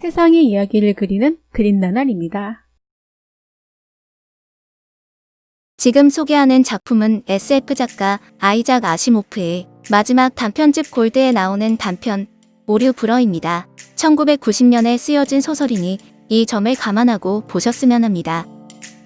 세상의 이야기를 그리는 그린 나날입니다. 지금 소개하는 작품은 SF 작가 아이작 아시모프의 마지막 단편집 골드에 나오는 단편 오류 불어입니다. 1990년에 쓰여진 소설이니 이 점을 감안하고 보셨으면 합니다.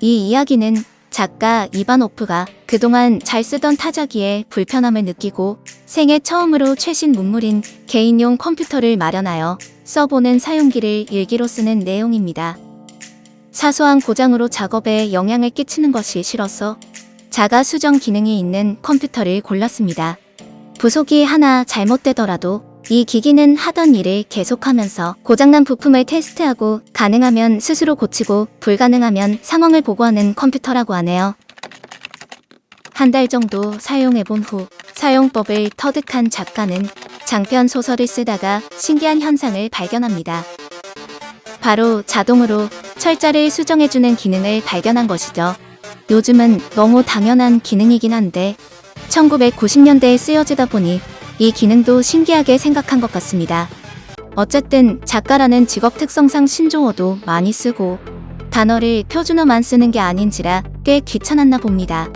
이 이야기는 작가 이반오프가 그동안 잘 쓰던 타자기에 불편함을 느끼고 생애 처음으로 최신 문물인 개인용 컴퓨터를 마련하여 써보는 사용기를 일기로 쓰는 내용입니다. 사소한 고장으로 작업에 영향을 끼치는 것이 싫어서 자가 수정 기능이 있는 컴퓨터를 골랐습니다. 부속이 하나 잘못되더라도 이 기기는 하던 일을 계속하면서 고장난 부품을 테스트하고 가능하면 스스로 고치고 불가능하면 상황을 보고하는 컴퓨터라고 하네요. 한 달 정도 사용해본 후 사용법을 터득한 작가는 장편 소설을 쓰다가 신기한 현상을 발견합니다. 바로 자동으로 철자를 수정해주는 기능을 발견한 것이죠. 요즘은 너무 당연한 기능이긴 한데 1990년대에 쓰여지다 보니 이 기능도 신기하게 생각한 것 같습니다. 어쨌든 작가라는 직업 특성상 신조어도 많이 쓰고 단어를 표준어만 쓰는 게 아닌지라 꽤 귀찮았나 봅니다.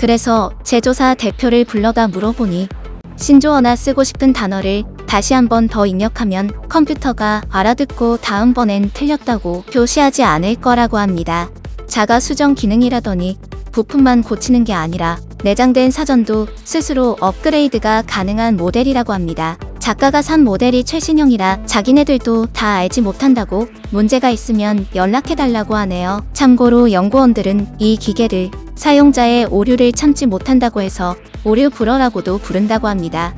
그래서 제조사 대표를 불러다 물어보니 신조어나 쓰고 싶은 단어를 다시 한번 더 입력하면 컴퓨터가 알아듣고 다음번엔 틀렸다고 표시하지 않을 거라고 합니다. 자가 수정 기능이라더니 부품만 고치는 게 아니라 내장된 사전도 스스로 업그레이드가 가능한 모델이라고 합니다. 작가가 산 모델이 최신형이라 자기네들도 다 알지 못한다고 문제가 있으면 연락해달라고 하네요. 참고로 연구원들은 이 기계를 사용자의 오류를 참지 못한다고 해서 오류 불어라고도 부른다고 합니다.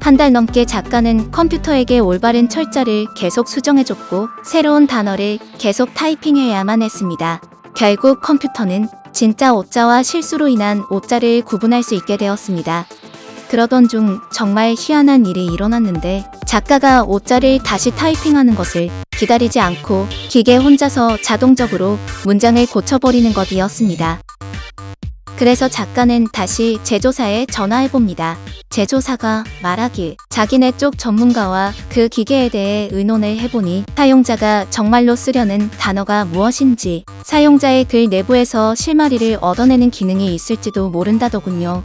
한 달 넘게 작가는 컴퓨터에게 올바른 철자를 계속 수정해줬고 새로운 단어를 계속 타이핑해야만 했습니다. 결국 컴퓨터는 진짜 오자와 실수로 인한 오자를 구분할 수 있게 되었습니다. 그러던 중 정말 희한한 일이 일어났는데 작가가 오자를 다시 타이핑하는 것을 기다리지 않고 기계 혼자서 자동적으로 문장을 고쳐버리는 것이었습니다. 그래서 작가는 다시 제조사에 전화해 봅니다. 제조사가 말하길 자기네 쪽 전문가와 그 기계에 대해 의논을 해보니 사용자가 정말로 쓰려는 단어가 무엇인지 사용자의 글 내부에서 실마리를 얻어내는 기능이 있을지도 모른다더군요.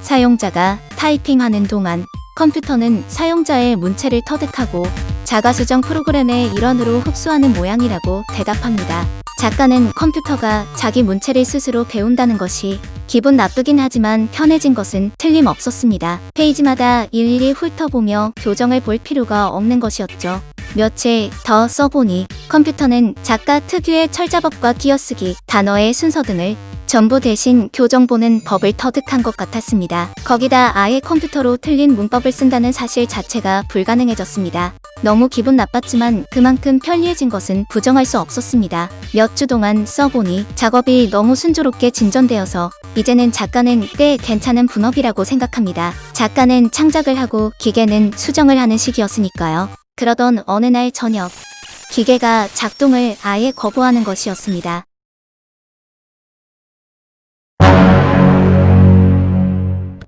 사용자가 타이핑하는 동안 컴퓨터는 사용자의 문체를 터득하고 자가수정 프로그램의 일원으로 흡수하는 모양이라고 대답합니다. 작가는 컴퓨터가 자기 문체를 스스로 배운다는 것이 기분 나쁘긴 하지만 편해진 것은 틀림없었습니다. 페이지마다 일일이 훑어보며 교정을 볼 필요가 없는 것이었죠. 며칠 더 써보니 컴퓨터는 작가 특유의 철자법과 끼어쓰기, 단어의 순서 등을 전부 대신 교정보는 법을 터득한 것 같았습니다. 거기다 아예 컴퓨터로 틀린 문법을 쓴다는 사실 자체가 불가능해졌습니다. 너무 기분 나빴지만 그만큼 편리해진 것은 부정할 수 없었습니다. 몇 주 동안 써보니 작업이 너무 순조롭게 진전되어서 이제는 작가는 꽤 괜찮은 분업이라고 생각합니다. 작가는 창작을 하고 기계는 수정을 하는 시기였으니까요. 그러던 어느 날 저녁, 기계가 작동을 아예 거부하는 것이었습니다.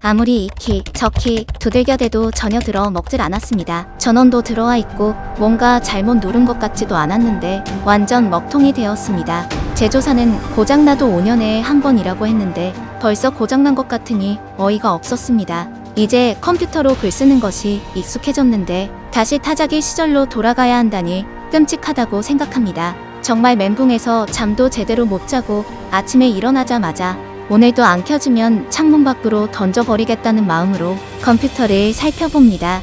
아무리 이키 저키 두들겨대도 전혀 들어 먹질 않았습니다. 전원도 들어와 있고 뭔가 잘못 누른 것 같지도 않았는데 완전 먹통이 되었습니다. 제조사는 고장나도 5년에 한 번이라고 했는데 벌써 고장난 것 같으니 어이가 없었습니다. 이제 컴퓨터로 글 쓰는 것이 익숙해졌는데 다시 타자기 시절로 돌아가야 한다니 끔찍하다고 생각합니다. 정말 멘붕에서 잠도 제대로 못 자고 아침에 일어나자마자 오늘도 안 켜지면 창문 밖으로 던져버리겠다는 마음으로 컴퓨터를 살펴봅니다.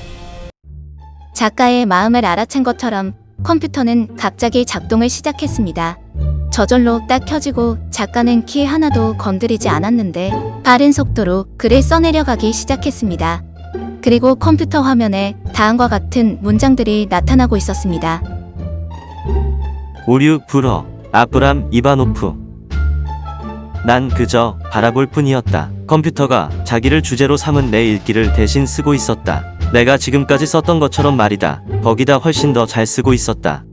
작가의 마음을 알아챈 것처럼 컴퓨터는 갑자기 작동을 시작했습니다. 저절로 딱 켜지고 작가는 키 하나도 건드리지 않았는데 빠른 속도로 글을 써내려가기 시작했습니다. 그리고 컴퓨터 화면에 다음과 같은 문장들이 나타나고 있었습니다. 오류 불어 아브람 이바노프 난 그저 바라볼 뿐이었다. 컴퓨터가 자기를 주제로 삼은 내 일기를 대신 쓰고 있었다. 내가 지금까지 썼던 것처럼 말이다. 거기다 훨씬 더 잘 쓰고 있었다.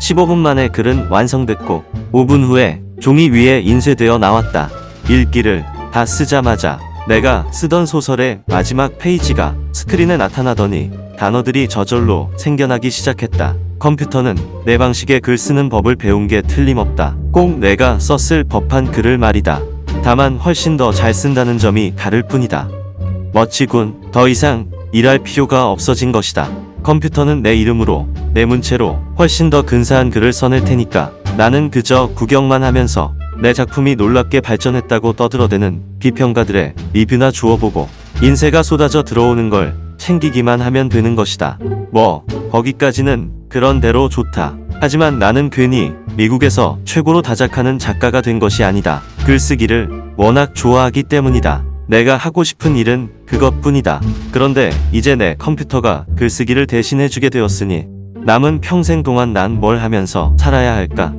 15분 만에 글은 완성됐고 5분 후에 종이 위에 인쇄되어 나왔다. 일기를 다 쓰자마자 내가 쓰던 소설의 마지막 페이지가 스크린에 나타나더니 단어들이 저절로 생겨나기 시작했다. 컴퓨터는 내 방식의 글 쓰는 법을 배운 게 틀림없다. 꼭 내가 썼을 법한 글을 말이다. 다만 훨씬 더 잘 쓴다는 점이 다를 뿐이다. 멋지군. 더 이상 일할 필요가 없어진 것이다. 컴퓨터는 내 이름으로, 내 문체로 훨씬 더 근사한 글을 써낼 테니까 나는 그저 구경만 하면서 내 작품이 놀랍게 발전했다고 떠들어대는 비평가들의 리뷰나 주워보고 인쇄가 쏟아져 들어오는 걸 챙기기만 하면 되는 것이다. 뭐, 거기까지는 그런 대로 좋다. 하지만 나는 괜히 미국에서 최고로 다작하는 작가가 된 것이 아니다. 글쓰기를 워낙 좋아하기 때문이다. 내가 하고 싶은 일은 그것뿐이다. 그런데 이제 내 컴퓨터가 글쓰기를 대신해주게 되었으니 남은 평생 동안 난 뭘 하면서 살아야 할까?